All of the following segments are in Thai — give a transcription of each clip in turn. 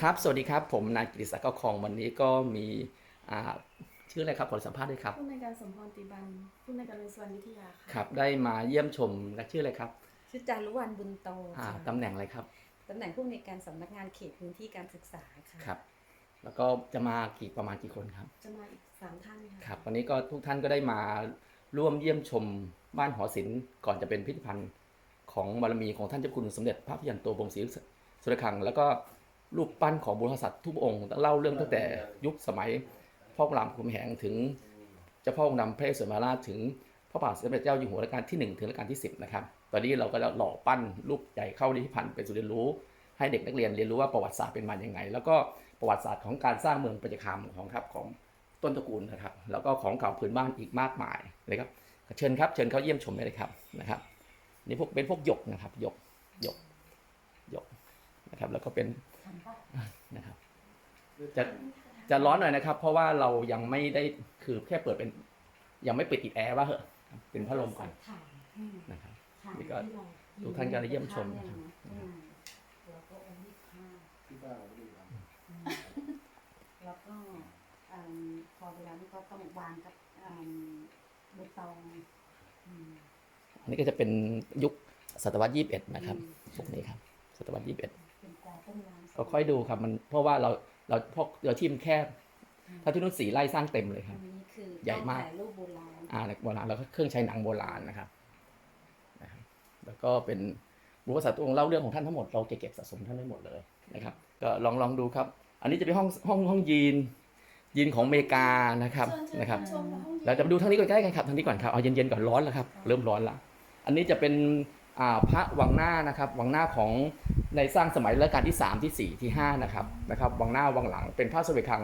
ครับสวัสดีครับ ผมนายกิติศักดิ์เก้าคองวันนี้ก็มีอ่าชื่ออะไรครับขอสัมภาษณ์ด้วยครับ ผู้ในวยการสมพรติบันผู้ในวยการโรงเรียนสวรรณวิทยาค่ะครับ ได้มาเยี่ยมชมและชื่ออะไรครับชื่อจารุวรรณบุญโตอ่าค่ะตำแหน่งอะไรครับตำแหน่งผู้อำนวยการสำนักงานเขตพื้นที่การศึกษาค่ะครับ แล้วก็จะมากี่ประมาณกี่คนครับจะมาอีกสามท่านค่ะครับ วันนี้ก็ทุกท่านก็ได้มาร่วมเยี่ยมชมบ้านหอศิลป์ก่อนจะเป็นพิพิธภัณฑ์ของบารมีของท่านเจ้าคุณสมเด็จพระพิยันโตบรมศรีสุรคัง แล้วก็ รูปปั้นของบุรุษศัตว์ทุกพระองค์เล่าเรื่องตั้งแต่ยุคสมัยพ่อพระรามคำแหงถึงเจ้าพ่อองค์ดำพระเอกสมมาราชถึงพระบาทสมเด็จเจ้าอยู่หัวรัชกาลที่ 1 ถึงรัชกาลที่ 10 นะครับ ตอนนี้เราก็หล่อปั้นรูปใหญ่เข้าที่พันธ์เป็นศูนย์เรียนรู้ ให้เด็กนักเรียนเรียนรู้ว่าประวัติศาสตร์เป็นมาอย่างไง แล้วก็ประวัติศาสตร์ของการสร้างเมืองปัจจคามของครับของต้นตระกูลนะครับ แล้วก็ของเก่าพื้นบ้านอีกมากมายเลยครับเชิญครับเชิญเขาเยี่ยมชมได้เลยครับนะครับนี่พวกเป็นพวกหยกนะครับหยกหยกหยกนะครับ แล้วก็เป็น นะครับจะจะร้อนหน่อยนะครับ เพราะว่าเรายังไม่ได้คือแค่เปิดเป็น ยังไม่ปิดติดแอร์ว่าเหอะเป็นพัดลมก่อนค่ะนะครับค่ะนี่ก็ทุกท่านก็ได้เยี่ยมชมนะครับอืมแล้วก็องค์ที่ห้าที่บ้านเราไม่ได้ทำอืมแล้วก็อืมพอเวลานี้ก็ต้องวางกับอืมใบตองอืมอันนี้ก็จะเป็นยุคศตวรรษยี่สิบเอ็ดนะครับพวกนี้ครับศตวรรษยี่สิบเอ็ดเป็น กาต้นน้ำก็ค่อยดูครับมันเพราะว่าเราเราพวกเรือที่มันแคบถ้าที่นู้นสีไล่สร้างเต็มเลยคอัรับนนี้คือใหญ่มากถ่ายรูปโบราณอ่าโบราณแล้วก็เครื่องใช้หนังโบราณนะครับนะครับแล้วก็เป็นบุรุษศาสตร์ตัวองค์เล่าเรื่องของท่านทั้งหมดเราเก็บสะสมท่านได้หมดเลยนะครับก็ลองลองดูครับ อันนี้จะเป็นห้องห้องห้องยีนยีนของอเมริกานะครับเชิญเชิญนะครับชมห้องเราจะมาดูทางนี้ก่อนใกล้กันครับทางนี้ก่อนครับเอาเย็นๆก่อนร้อนแล้วครับ เริ่มร้อนแล้วอันนี้จะเป็นอ่า พระวังหน้านะครับวังหน้าของในสร้างสมัยรัชกาลที่ 3 ที่ 4 ที่ 5 นะครับนะครับวังหน้าวังหลังเป็นพระสเวคัง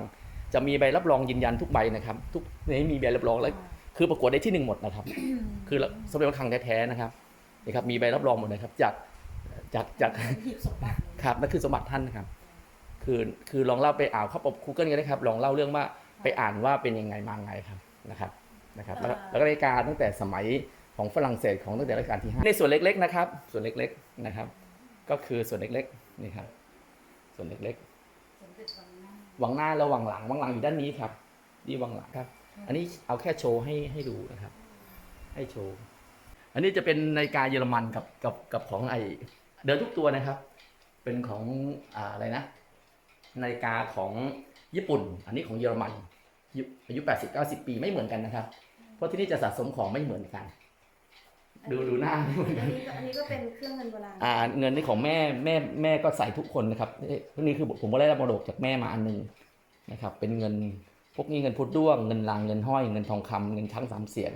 จะมีใบรับรองยืนยันทุกใบนะครับ ทุกในนี้มีใบรับรองแล้วคือประกวดได้ที่หนึ่งหมดนะครับ คือสมเด็จพระคลังแท้ๆนะครับนี่ครับมีใบรับรองหมดเลยครับจากจากจากหีบสมบัติเลยครับนั่นคือสมบัติท่านนะครับ คือคือลองเล่าไปอ่านเข้าปบ Google กันนะครับ ลองเล่าเรื่องว่าไปอ่านว่าเป็นยังไงมาไงครับนะครับนะครับ แล้วแล้วก็นาฬิกาตั้งแต่สมัย ของฝรั่งเศสของตั้งแต่รัชกาลที่ห้าในส่วนเล็กๆนะครับ ส่วนเล็กๆนะครับ ก็คือส่วนเล็กๆนี่ครับ ส่วนเล็กสมเด็จวังหน้าๆวังหน้าและวังหลังวังหลังอยู่ด้านนี้ครับนี่วังหลังครับ อันนี้เอาแค่โชว์ให้ให้ดูนะครับ ให้โชว์อันนี้จะเป็นนาฬิกาเยอรมันกับกับกับของไอเดินทุกตัวนะครับ เป็นของอ่าอะไรนะนาฬิกาของญี่ปุ่น อันนี้ของเยอรมันยุอายุ 80 90 ปีไม่เหมือนกันนะครับ เพราะที่นี่จะสะสมของไม่เหมือนกัน ดูดูหน้าไม่เหมือนอักันนนี้ก็อันนี้ก็เป็นเครื่องเงินโบราณอ่าเงินนี่ของแม่แม่แม่ก็ใส่ทุกคนนะครับเอ้ยพวกนี้คือผมก็ได้รับมรดกจากแม่มาอันหนึงนะครับ เป็นเงินพวกนี้เงินพุทธด้วงเงินลางเงินห้อยเงินทองคำเงินช้างสามเสียน